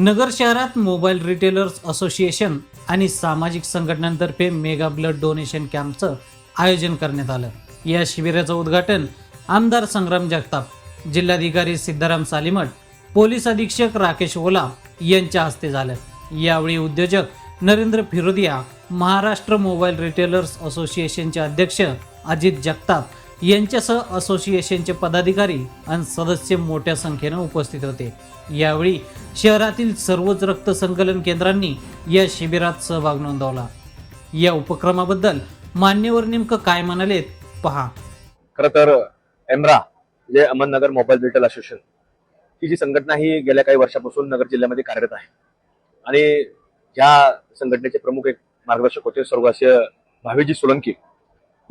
नगर शहरात mobile retailers association आणि सामाजिक संघटनांतर्फे मेगा ब्लड डोनेशन कॅम्पचं आयोजन करण्यात आलं. या शिबिराचं उद्घाटन आमदार संग्राम जगताप जिल्हाधिकारी सिद्धाराम सालीमठ पोलीस अधीक्षक राकेश ओला यांच्या हस्ते झालं. यावेळी उद्योजक नरेंद्र फिरोदिया महाराष्ट्र मोबाईल रिटेलर्स असोसिएशनचे अध्यक्ष अजित जगताप यांच्यासह असोसिएशनचे पदाधिकारी आणि सदस्य मोठ्या संख्येनं उपस्थित होते. यावेळी शहरातील सर्वच रक्त संकलन केंद्रांनी या शिबिरात सहभाग नोंदवला. या उपक्रमाबद्दल मान्यवर नेमकं काय म्हणालेत पहा. खरं तर एमरा जे अहमदनगर मोबाईल रिटेल असोसिएशन ही जी संघटना ही गेल्या काही वर्षापासून नगर जिल्ह्यामध्ये कार्यरत आहे. आणि ह्या संघटनेचे प्रमुख एक मार्गदर्शक होते स्वर्गवासीय भावेजी सोलंकी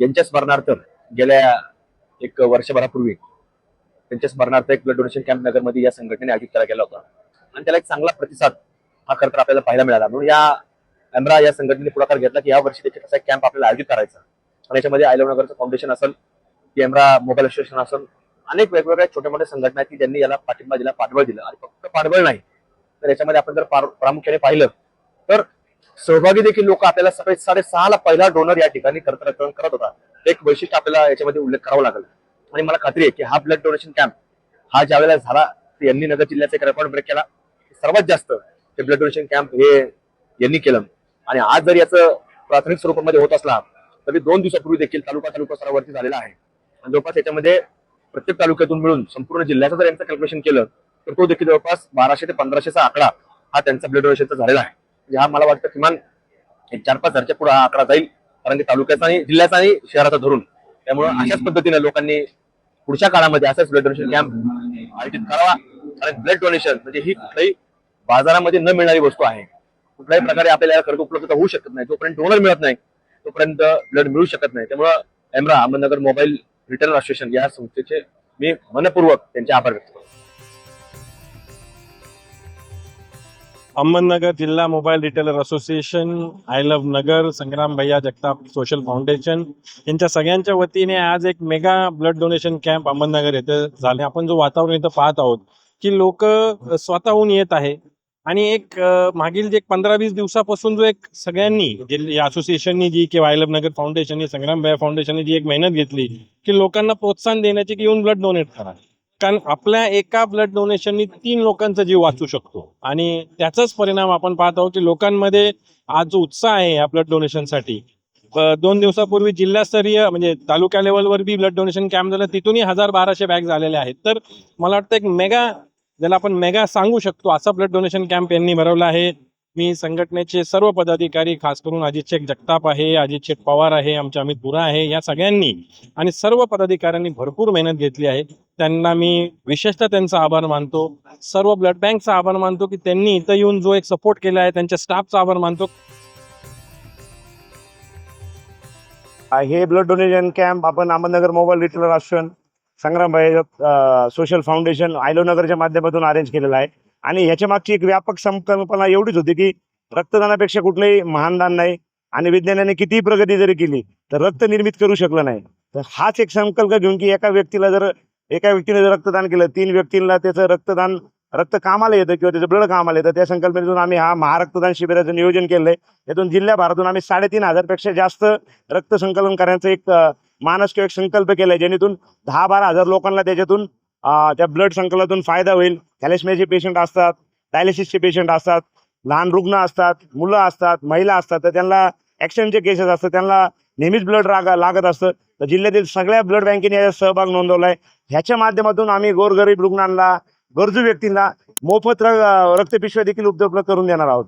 यांच्या स्मरणार्थ गेल्या एक वर्षभरापूर्वी त्यांच्या स्मरणार्थ एक ब्लड डोनेशन कॅम्प नगरमध्ये या संघटनेने आयोजित केला गेला होता. आणि त्याला एक चांगला प्रतिसाद हा खरं तर आपल्याला पाहायला मिळाला. म्हणून या एमरा या संघटनेने पुढाकार घेतला की या वर्षी त्याच्या कसा कॅम्प आपल्याला आयोजित करायचा. आणि याच्यामध्ये आयलव नगरचं फाउंडेशन असेल कॅमेरा मोबाईल असोसिएशन असेल अनेक वेगवेगळ्या छोट्या मोठ्या संघटना आहेत की ज्यांनी याला पाठिंबा दिला पाठबळ दिलं. आणि फक्त पाठबळ नाही तर याच्यामध्ये आपण जर प्रामुख्याने पाहिलं तर सहभागी देखील लोक आपल्याला सकाळी साडेसहाला पहिला डोनर या ठिकाणी करत करत होता. एक वैशिष्ट्य आपल्याला याच्यामध्ये उल्लेख करावा लागेल. आणि मला खात्री आहे की हा ब्लड डोनेशन कॅम्प हा ज्या वेळेला झाला यांनी नगर जिल्ह्याचा एक रेकॉर्ड ब्रेक केला. सर्वात जास्त हे ब्लड डोनेशन कॅम्प हे यांनी केलं. आणि आज जर याचं प्राथमिक स्वरूपामध्ये होत असला तरी दोन दिवसापूर्वी देखील तालुका तालुका स्तरावरती झालेला आहे. आणि जवळपास याच्यामध्ये प्रत्येक तालुक्यातून मिळून संपूर्ण जिल्ह्याचं जर यांचं कॅल्क्युलेशन केलं तर तो देखील जवळपास बाराशे ते पंधराशेचा आकडा हा त्यांचा ब्लड डोनेशनचा झालेला आहे. हा मला वाटतं किमान चार पाच हजारच्या पुढे हा आकडा जाईल. कारण की तालुक्याचा आणि जिल्ह्याचा आणि शहराचा धरून. त्यामुळे अशाच पद्धतीने लोकांनी पुढच्या काळामध्ये असाच ब्लड डोनेशन कॅम्प आयोजित करावा. कारण ब्लड डोनेशन म्हणजे ही कुठल्याही बाजारामध्ये न मिळणारी वस्तू आहे. कुठल्याही प्रकारे आपल्याला खर्च उपलब्धता होऊ शकत नाही. जोपर्यंत डोनर मिळत नाही तोपर्यंत ब्लड मिळू शकत नाही. त्यामुळं एमरा अहमदनगर मोबाईल रिटेलर असोसिएशन या संस्थेचे मी मनपूर्वक त्यांचे आभार व्यक्त करतो. अहमदनगर जिल्हा mobile retailer association I love Nagar Sangram Bhaiya Jagtap social foundation. यांच्या सगळ्यांच्या वतीने आज एक mega blood donation camp Ahmednagar येथे झाले. आपण जो वातावरण इथं पाहत आहोत की लोक स्वतःहून येत आहे. आणि एक मागील जे एक पंधरा वीस दिवसापासून जो एक सगळ्यांनी जे असोसिएशननी जी किंवा आय लव्ह नगर फाउंडेशननी संग्राम भैया फाउंडेशनने जी एक मेहनत घेतली की लोकांना प्रोत्साहन देण्याची की येऊन ब्लड डोनेट करा. कारण आपल्या एका ब्लड डोनेशननी तीन लोकांचा जीव वाचू शकतो. आणि त्याचाच परिणाम आपण पाहत आहोत की लोकांमध्ये आज जो उत्साह आहे या ब्लड डोनेशनसाठी दोन दिवसापूर्वी जिल्हास्तरीय म्हणजे तालुका लेवलवर बी ब्लड डोनेशन कॅम्प झालं. तिथूनही हजार बाराशे बॅग झालेले आहेत. तर मला वाटतं एक मेगा ज्याला आपण मेगा सांगू शकतो असा ब्लड डोनेशन कॅम्प यांनी भरवला आहे. मी संघटनेचे सर्व पदाधिकारी खास करून अजित शेख जगताप आहे अजित शेख पवार आहे आमचे अमित बुरा आहे या सगळ्यांनी आणि सर्व पदाधिकाऱ्यांनी भरपूर मेहनत घेतली आहे. त्यांना मी विशेषतः त्यांचा आभार मानतो. सर्व ब्लड बँकचा आभार मानतो की त्यांनी इथं येऊन जो एक सपोर्ट केला आहे त्यांच्या स्टाफचा आभार मानतो. हे ब्लड डोनेशन कॅम्प आपण Ahmednagar mobile retailer association Sangrambhai social foundation I love नगरच्या माध्यमातून अरेंज केलेला आहे. आणि ह्याच्या मागची एक व्यापक संकल्पना एवढीच होती की रक्तदानापेक्षा कुठलंही महान दान नाही आणि विज्ञानाने कितीही प्रगती जरी केली तर रक्त निर्मित करू शकलं नाही. तर हाच एक संकल्प घेऊन की एका व्यक्तीला जर एका व्यक्तीने जर रक्तदान केलं तीन व्यक्तींना त्याचं रक्तदान रक्त कामाला येतं किंवा त्याचं ब्लड कामाला येतं त्या संकल्पनेतून आम्ही हा महारक्तदान शिबिराचं नियोजन केलं आहे यातून जिल्ह्याभरातून आम्ही साडेतीन हजारपेक्षा जास्त रक्त संकलन करण्याचं एक मानस किंवा एक संकल्प केला आहे जेणेतून दहा बारा हजार लोकांना त्याच्यातून त्या ब्लड संकलातून फायदा होईल. थॅलेसमियाचे पेशंट असतात डायलिसिसचे पेशंट असतात लहान रुग्ण असतात मुलं असतात महिला असतात तर त्यांना ॲक्सिडेंटचे केसेस असतात त्यांना नेहमीच ब्लड रागा लागत असतं. तर जिल्ह्यातील सगळ्या ब्लड बँकेने याचा सहभाग नोंदवला आहे ह्याच्या माध्यमातून आम्ही गोरगरीब रुग्णांना गरजू व्यक्तींना मोफत र- रक्तपिशव्या देखील उपलब्ध करून देणार आहोत.